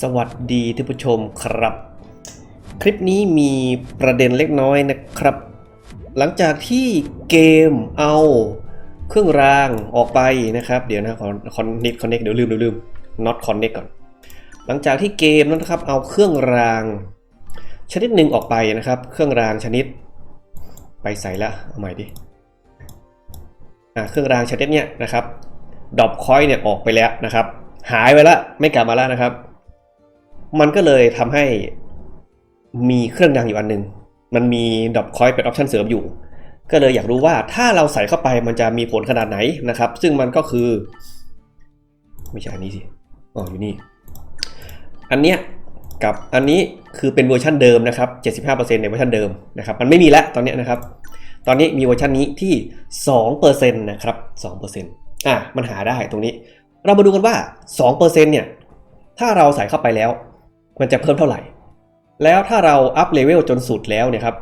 สวัสดีท่านผู้ชมครับ คลิปนี้มีประเด็นเล็กน้อยนะครับ หลังจากที่เกมเอาเครื่องรางออกไปนะครับ เดี๋ยวนะขอ connect connect เดี๋ยวลืมเดี๋ยวลืม not connect ก่อน หลังจากที่เกมนั้นนะครับ เอาเครื่องราง ชนิดหนึ่งออกไปนะครับ เครื่องรางชนิด ไปใส่ละเอาใหม่ดิอะเครื่องรางชนิดเนี้ยนะครับดอปคอยเนี่ยออกไปแล้วนะครับ หายไปแล้วไม่กลับมาแล้วนะครับ มันก็เลยทำให้มีเครื่องรางอยู่อันหนึง มันมีดรอปคอยเป็นออปชันเสริมอยู่ ก็เลยอยากรู้ว่าถ้าเราใส่เข้าไปมันจะมีผลขนาดไหนนะครับ ซึ่งมันก็คือ ไม่ใช่อันนี้สิอ๋ออยู่นี่ อันเนี้ยกับอันนี้คือเป็นเวอร์ชันเดิมนะครับ 75%ในเวอร์ชันเดิมนะครับ มันไม่มีแล้วตอนนี้นะครับ ตอนนี้มีเวอร์ชันนี้ที่ 2%นะครับ 2%อะ มันหาได้ตรงนี้ เรามาดูกันว่า 2%เนี่ย ถ้าเราใส่เข้าไปแล้ว มันจะเพิ่มเท่าไหร่ แล้วถ้าเราอัพเลเวลจนสุดแล้วเนี่ยครับ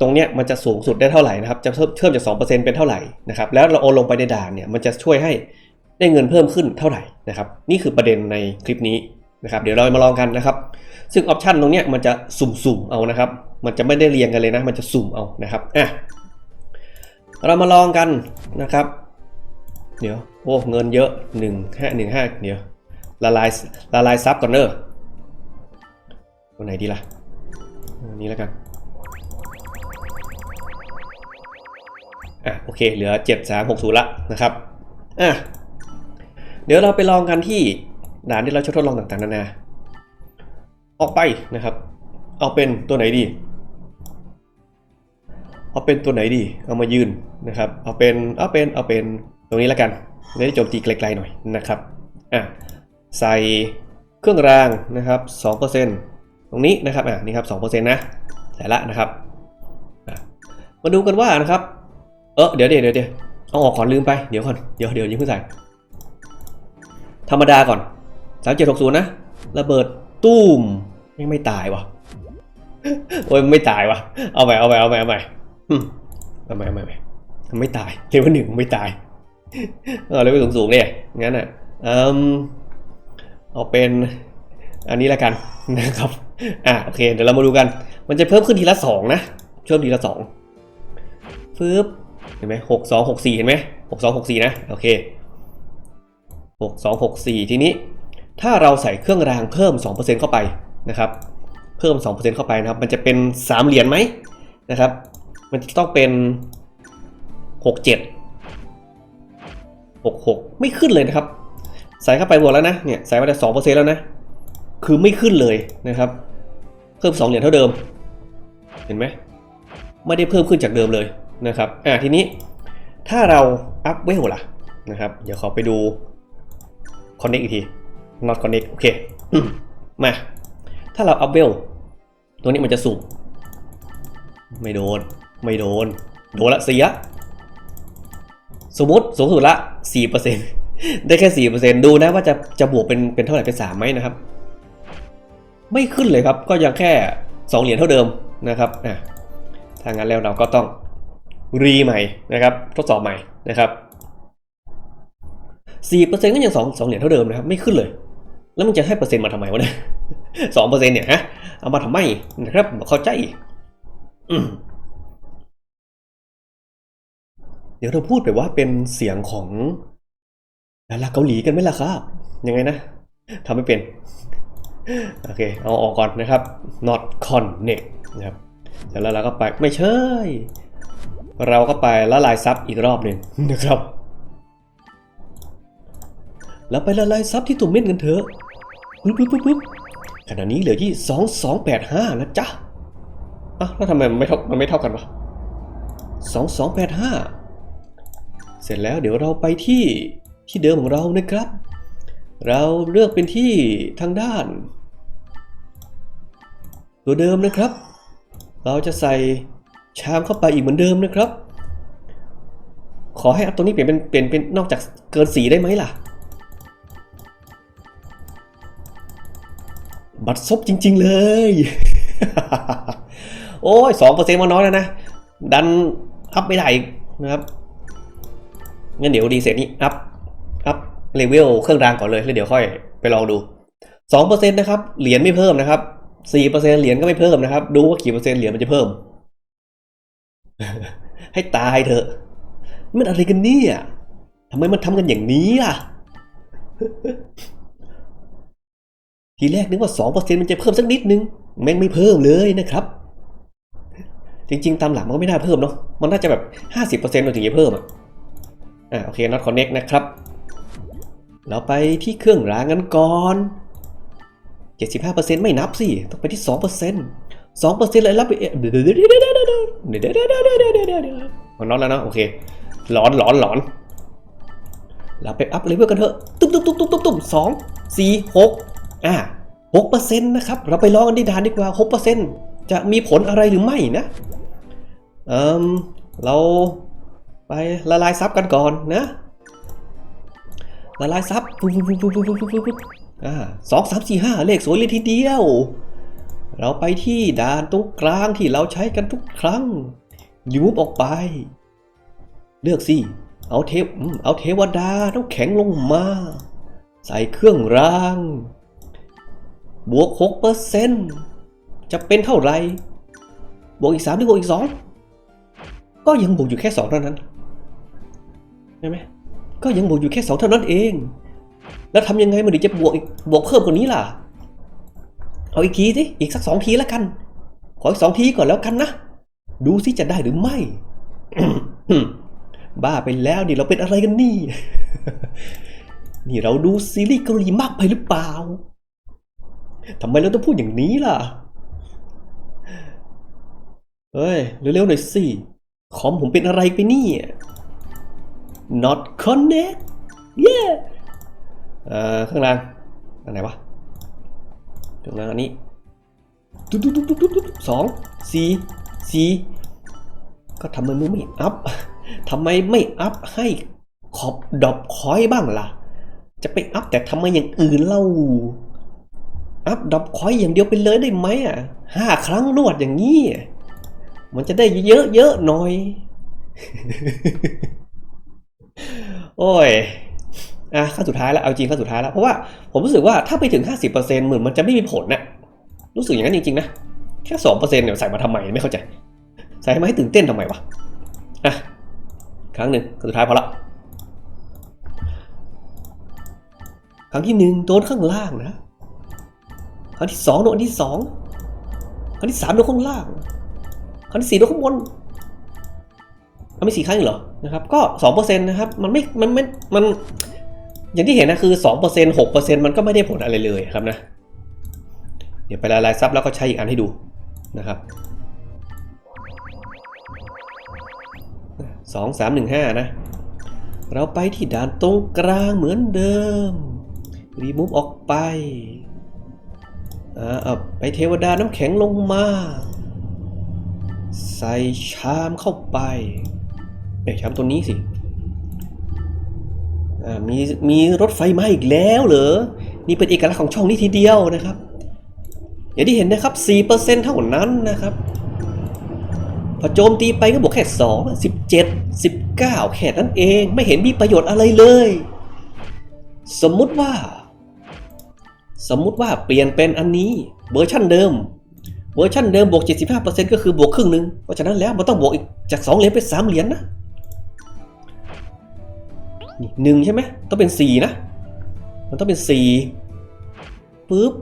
ตรงเนี้ยมันจะสูงสุดได้เท่าไหร่นะครับจะเพิ่มเพิ่มจาก2%เป็นเท่าไหร่นะครับแล้วเราโอนลงไปในด่านเนี่ยมันจะช่วยให้ได้เงินเพิ่มขึ้นเท่าไหร่นะครับนี่คือประเด็นในคลิปนี้นะครับเดี๋ยวเรามาลองกันนะครับ ซึ่งออปชันตรงเนี้ยมันจะสุ่มๆเอานะครับ มันจะไม่ได้เรียงกันเลยนะ มันจะสุ่มเอานะครับอะเรามาลองกันนะครับ เดี๋ยวโอ้เงินเยอะหนึ่งห้าหนึ่งห้าเดี๋ยวละลายละลายซับก่อนเนอะ ตัวไหนดีล่ะอันนี้แล้วกัน อะโอเค เหลือ 7 3 6 0ละนะครับ อะ เดี๋ยวเราไปลองกันที่ด่านที่เราทดลองต่างๆนานา ออกไปนะครับ เอาเป็นตัวไหนดี เอาเป็นตัวไหนดี เอามายืนนะครับ เอาเป็น เอาเป็น เอาเป็นตรงนี้แล้วกันไม่ได้โจมตีไกลๆหน่อยนะครับ อะ ใส่เครื่องรางนะครับ 2% ตรงนี้นะครับอะนี่ครับ2%นะใส่ละนะครับมาดูกันว่านะครับ เออเดี๋ยวเดี๋ยวเดี๋ยวเดี๋ยวเอาออกก่อนลืมไปเดี๋ยวก่อนเดี๋ยวเดี๋ยวยังเพิ่งใส่ธรรมดาก่อน3760นะระเบิดตุ้มยังไม่ตายวะโอ้ยไม่ตายวะเอาใหม่เอาใหม่เอาใหม่เอาใหม่เอาใหม่เอาใหม่ไม่ตายเลเวลหนึ่งไม่ตายเออเลเวลสูงสูงๆเนี่ยงั้นอะเอมเอาเป็นอันนี้แล้วกันนะครับ อะโอเค เดี๋ยวเรามาดูกัน มันจะเพิ่มขึ้นทีละสองนะเพิ่มทีละสองฟืบเห็นไหมหกสองหกสี่เห็นไหมหกสองหกสี่นะโอเคหกสองหกสี่ทีนี้ ถ้าเราใส่เครื่องรางเพิ่ม2%เปอร์เซ็นเข้าไปนะครับ เพิ่ม2%เปอร์เซ็นเข้าไปนะครับ มันจะเป็น3เหรียญไหมนะครับ มันจะต้องเป็น67 66ไม่ขึ้นเลยนะครับ ใส่เข้าไปบวกแล้วนะเนี่ยใส่มาแต่2%แล้วนะ คือไม่ขึ้นเลยนะครับ เพิ่ม 2 เหรียญเท่าเดิม เห็นไหมไม่ได้เพิ่มขึ้นจากเดิมเลยนะครับอ่าทีนี้ถ้าเราอัพเวลล่ะนะครับ เดี๋ยวขอไปดู connect อีกที not connect โอเค มา ถ้าเรา up well ตัวนี้มันจะสูบไม่โดน ไม่โดน โดนละเสีย สมมติสูงสุดละ 4%ได้แค่ 4%ดูนะว่าจะจะบวกเป็นเป็นเท่าไหร่เป็น3ไหมนะครับ ไม่ขึ้นเลยครับ ก็ยังแค่ 2 เหรียญเท่าเดิมนะครับอะถ้างั้นแล้วเราก็ต้องรีใหม่นะครับ ทดสอบใหม่นะครับสี่เปอร์เซ็นต์ก็ยังสองสองเหรียญเท่าเดิมนะครับ ไม่ขึ้นเลย แล้วมันจะให้เปอร์เซ็นต์มาทำไมวะเนี่ยสองเปอร์เซ็นต์เนี่ยฮะ เอามาทำไมนะครับเข้าใจเดี๋ยวเราพูดไปว่าเป็นเสียงของดาราเกาหลีกันไหมล่ะครับ ยังไงนะทำไม่เป็น โอเค เอาออกก่อนนะครับ not connect นะครับเดี๋ยวแล้วเราก็ไปไม่ใช่ เราก็ไปละลายซับอีกรอบหนึ่งนะครับแล้วไปละลายซับที่ตุ่มเม่นกันเถอะปึ๊บปึ๊บปึ๊บปึ๊บขณะนี้เหลือที่สองสองแปดห้าแล้วจ้ะอะแล้วทำไมมันไม่เท่ามันไม่เท่ากันวะสองสองแปดห้าเสร็จแล้วเดี๋ยวเราไปที่ที่เดิมของเรานะครับ เราเลือกเป็นที่ทางด้าน ตัวเดิมนะครับ เราจะใส่ชามเข้าไปอีกเหมือนเดิมนะครับ ขอให้อัพตัวนี้เปลี่ยนเป็นเปลี่ยนเป็นนอกจากเกินสีได้ไหมล่ะ บัตรซบจริง ๆ เลย โอ้ยสองเปอร์เซ็นต์มันน้อยแล้วนะ ดันอัพไม่ได้อีกนะครับงั้นเดี๋ยวดีเสร็จนี้อัพ เลเวลเครื่องรางก่อนเลยแล้วเดี๋ยวค่อยไปลองดูสองเปอร์เซ็นต์นะครับเหรียญไม่เพิ่มนะครับสี่เปอร์เซ็นต์เหรียญก็ไม่เพิ่มนะครับ ดูว่ากี่เปอร์เซ็นต์เหรียญมันจะเพิ่ม ให้ตายเถอะ มันอะไรกันเนี่ยทำไมมันทำกันอย่างนี้อะ ทีแรกนึกว่าสองเปอร์เซ็นต์มันจะเพิ่มสักนิดนึง แม่งไม่เพิ่มเลยนะครับ จริง ๆ ตามหลักมันก็ไม่น่าเพิ่มเนาะมันน่าจะแบบห้าสิบเปอร์เซ็นต์ถึงจะเพิ่มอะอ่าโอเค not connect นะครับ เราไปที่เครื่องรางกันก่อน75%ไม่นับสิ ต้องไปที่ 2% 2%เลยรับไปเดี๋ยวเดี๋ยวเดี๋ยวเดี๋ยวเดี๋ยวเดี๋ยวเดี๋ยวเดี๋ยวมันน็อตแล้วเนาะโอเคหลอนหลอนหลอนเราไปอัพเลเวลกันเถอะ ตุ้มตุ้มตุ้มตุ้มตุ้มตุ้มสองสี่หกอ่าหกเปอร์เซ็นต์นะครับ เราไปลองกันที่ด่านดีกว่าหกเปอร์เซ็นต์จะมีผลอะไรหรือไม่นะ เอ่มเราไปละลายซับกันก่อนนะ ละลายซับปุ๊บปุ๊บปุ๊บปุ๊บปุ๊บปุ๊บปุ๊บอ่าสองสามสี่ห้าเลขสวยเลยทีเดียว เราไปที่ด่านตรงกลางที่เราใช้กันทุกครั้งยูบออกไป เลือกสิเอาเทพเอาเทวดาต้องแข็งลงมา ใส่เครื่องราง บวกหกเปอร์เซ็นต์จะเป็นเท่าไหร่บวกอีกสามหรือบวกอีกสองก็ยังบวกอยู่แค่สองเท่านั้นใช่ไหม ก็ยังบวกอยู่แค่สองเท่านั้นเอง แล้วทำยังไงมันถึงจะบวกอีกบวกเพิ่มกว่านี้ล่ะ เอาอีกทีสิอีกสักสองทีแล้วกัน ขออีกสองทีก่อนแล้วกันนะ ดูสิจะได้หรือไม่ บ้าไปแล้วนี่เราเป็นอะไรกันนี่ นี่เราดูซีรีส์เกาหลีมากไปหรือเปล่าทำไมเราต้องพูดอย่างนี้ล่ะ เฮ้ย เร็วๆหน่อยสิคอมผมเป็นอะไรไปเนี่ย not connect yeah เอ่อข้างล่างอันไหนวะข้างล่างอันนี้ตุ๊ดตุ๊ดตุ๊ดตุ๊ดตุ๊ดสองสี่สี่ก็ทำไมมึงไม่อัพทำไมไม่อัพให้ขอบดอบคอยบ้างล่ะ จะไปอัพแต่ทำไมอย่างอื่นเล่า อัพดอบคอยอย่างเดียวไปเลยได้ไหมอะห้าครั้งรวดอย่างนี้ มันจะได้เยอะๆหน่อย โอ้ยอะขั้นสุดท้ายแล้วเอาจริงขั้นสุดท้ายแล้วเพราะว่าผมรู้สึกว่าถ้าไปถึง 50%เหมือนมันจะไม่มีผลนะรู้สึกอย่างนั้นจริงๆนะแค่2%เปอร์เซ็นต์เนี่ยใส่มาทำไมไม่เข้าใจใส่มาให้ตื่นเต้นทำไมวะอะครั้งหนึ่งสุดท้ายพอละครั้งที่หนึ่งโดนข้างล่างนะครั้งที่สองโดนที่สองครั้งที่สามโดนข้างล่างครั้งที่สี่โดนข้างบน ม่สี่ครั้งอีกเหรอนะครับก็สองเปอร์เซ็นต์นะครับมันไม่มันไม่มันอย่างที่เห็นนะคือสองเปอร์เซ็นต์หกเปอร์เซ็นต์มันก็ไม่ได้ผลอะไรเลยครับนะเดี๋ยวไปละลายซับแล้วก็ใช้อีกอันให้ดูนะครับสองสามหนึ่งห้านะ เราไปที่ด่านตรงกลางเหมือนเดิมรีมูฟออกไปอ่าเอาไปเทวดาน้ำแข็งลงมา ใส่ชามเข้าไป เอ้ยชามตัวนี้สิมีมีรถไฟมาอีกแล้วเหรอ นี่เป็นเอกลักษณ์ของช่องนี้ทีเดียวนะครับ อย่างที่เห็นนะครับ 4%เท่านั้นนะครับ พอโจมตีไปก็บวกแค่ 2 17 19 แค่นั้นเอง ไม่เห็นมีประโยชน์อะไรเลย สมมุติว่า สมมุติว่าเปลี่ยนเป็นอันนี้เวอร์ชั่นเดิม เวอร์ชั่นเดิมบวก 75%ก็คือบวกครึ่งหนึ่งเพราะฉะนั้นแล้วมันต้องบวกอีกจาก 2 เหรียญเป็น 3 เหรียญนะ นี่หนึ่งใช่ไหมต้องเป็น4นะ มันต้องเป็น4ปุ๊บ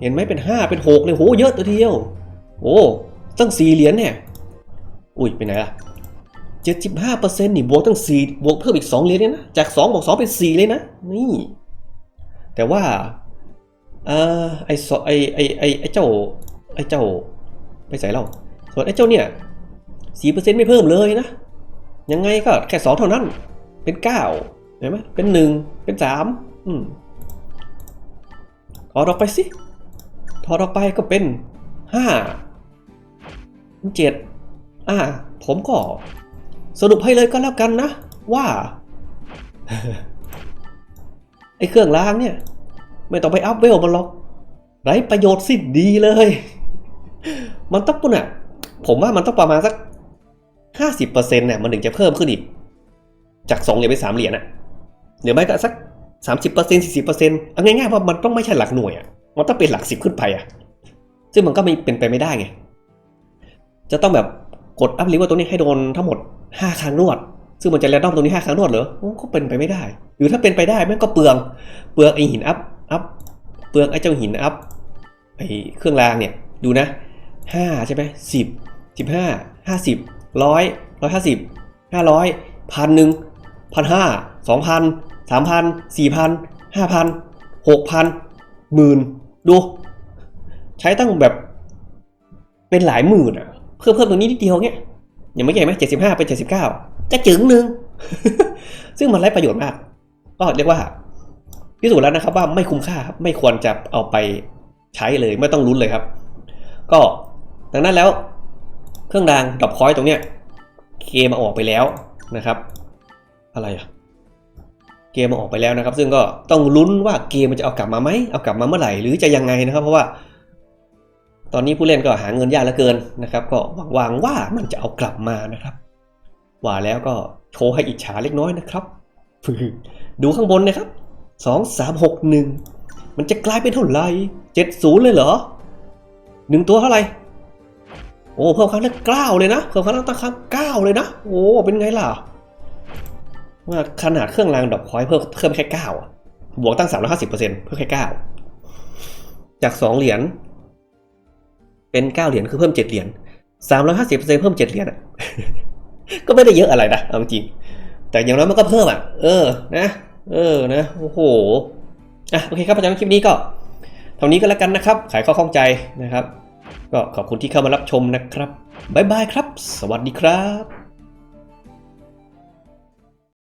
เห็นไหมเป็น5เป็น6เลยโหเยอะตัวเดียว โอ้ตั้ง4เหรียญเนี่ยอุ้ยไปไหนล่ะ75%นี่บวกตั้ง4บวกเพิ่มอีก2เหรียญเนี่ยนะ จาก2บวก2เป็น4เลยนะ นี่ แต่ว่าเออไอ้สไอไอไอไอเจ้าไอ้เจ้าไปใส่เราส่วนไอ้เจ้าเนี่ยสี่เปอร์เซ็นต์ไม่เพิ่มเลยนะ ยังไงก็แค่สองเท่านั้น เป็นเก้าเห็นไหมเป็นหนึ่งเป็นสามอืมถอดออกไปสิถอดออกไปก็เป็นห้าเจ็ดอ่า ผมก็ สรุปให้เลยก็แล้วกันนะ ว่า ไอ้เครื่องล้างเนี่ย ไม่ต้องไปอัพเวลมันหรอกไรประโยชน์สิ้นดีเลย มันต้องปุ่นอะ ผมว่ามันต้องประมาณสักห้าสิบเปอร์เซ็นต์เนี่ยมันถึงจะเพิ่มขึ้นอีก จากสองเหรียญเป็นสามเหรียญอะหรือไม่ก็สักสามสิบเปอร์เซ็นต์สี่สิบเปอร์เซ็นต์เอาง่ายๆว่ามันต้องไม่ใช่หลักหน่วยอะมันต้องเป็นหลักสิบขึ้นไปอะซึ่งมันก็ไม่เป็นไปไม่ได้ไง จะต้องแบบกดอัพลิเวอร์ตัวนี้ให้โดนทั้งหมด5ครั้งรวด ซึ่งมันจะแรนดอมตรงนี้5ครั้งรวดเหรอก็เป็นไปไม่ได้ หรือถ้าเป็นไปได้มันก็เปลือง เปลืองไอหินอัพอัพ เปลืองไอเจ้าหินอัพไอเครื่องรางเนี่ย ดูนะ5ใช่ไหมสิบสิบห้าห้าสิบร้อยร้อยห้าสิบห้าร้อยพันหนึ่ง พันห้าสองพันสามพันสี่พันห้าพันหกพันหมื่นดู ใช้ตั้งแบบเป็นหลายหมื่นอะเพิ่มเพิ่มตรงนี้นิดเดียวเงี้ยอย่างไม่ใหญ่ไหมเจ็ดสิบห้าเป็นเจ็ดสิบเก้าจะจึงหนึ่งซึ่งมันไร้ประโยชน์มาก ก็เรียกว่าพิสูจน์แล้วนะครับว่าไม่คุ้มค่าครับไม่ควรจะเอาไปใช้เลยไม่ต้องลุ้นเลยครับ ก็ดังนั้นแล้ว เครื่องรางดรอปคอยตรงเนี้ยเกมมาออกไปแล้วนะครับ อะไรอะเกมมาออกไปแล้วนะครับ ซึ่งก็ต้องลุ้นว่าเกมมันจะเอากลับมาไหมเอากลับมาเมื่อไหร่หรือจะยังไงนะครับ เพราะว่า ตอนนี้ผู้เล่นก็หาเงินยากเหลือเกินนะครับ ก็หวังว่ามันจะเอากลับมานะครับว่าแล้วก็โชว์ให้อิจฉาเล็กน้อยนะครับดูข้างบนนะครับสองสามหกหนึ่งมันจะกลายเป็นเท่าไหร่เจ็ดศูนย์เลยเหรอหนึ่งตัวเท่าไหร่โอ้เพิ่มครั้งละเก้าเลยนะเพิ่มครั้งละตั้งครั้งเก้าเลยนะโอ้เป็นไงล่ะ ว่าขนาดเครื่องรางดอกคอยเพิ่มเพิ่มแค่เก้าอะบวกตั้งสามร้อยห้าสิบเปอร์เซ็นต์เพิ่มแค่เก้าจากสองเหรียญเป็นเก้าเหรียญคือเพิ่มเจ็ดเหรียญสามร้อยห้าสิบเปอร์เซ็นต์เพิ่มเจ็ดเหรียญอะก็ไม่ได้เยอะอะไรนะเอาจริง แต่อย่างน้อยมันก็เพิ่มอะ เออนะ เออนะโอ้โหอะโอเคครับประจำคลิปนี้ก็เท่านี้ก็แล้วกันนะครับ ขายข้อข้องใจนะครับ ก็ขอบคุณที่เข้ามารับชมนะครับบ๊ายบายครับ สวัสดีครับ